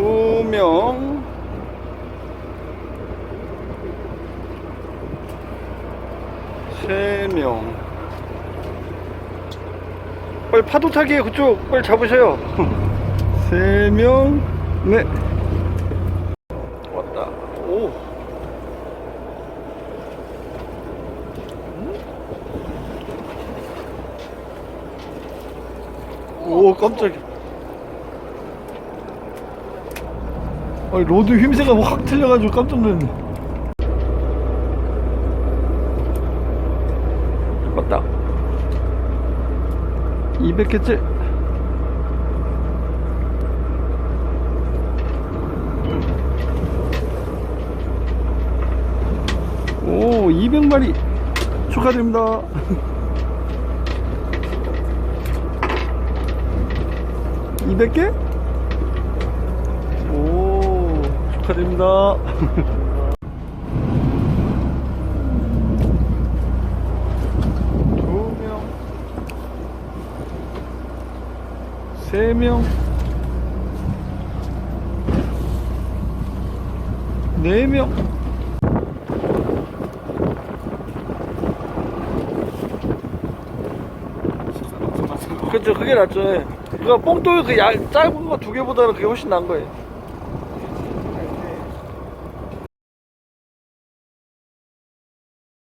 명. 세 명. 빨리 파도 타기에 그쪽 빨리 잡으셔요. 세 명. 네. 왔다. 오. 오 깜짝이야. 아니 로드 힘새가 뭐확 틀려가지고 깜짝 놀랐네. 맞다. 200개째. 오, 200마리 축하드립니다. 이백 개? 오, 축하드립니다. 두 명, 세 명, 네 명. 그렇죠, 그게 낫죠. 예. 그거 뽕돌 그 얇, 짧은 거 두 개보다는 그게 훨씬 나은 거예요.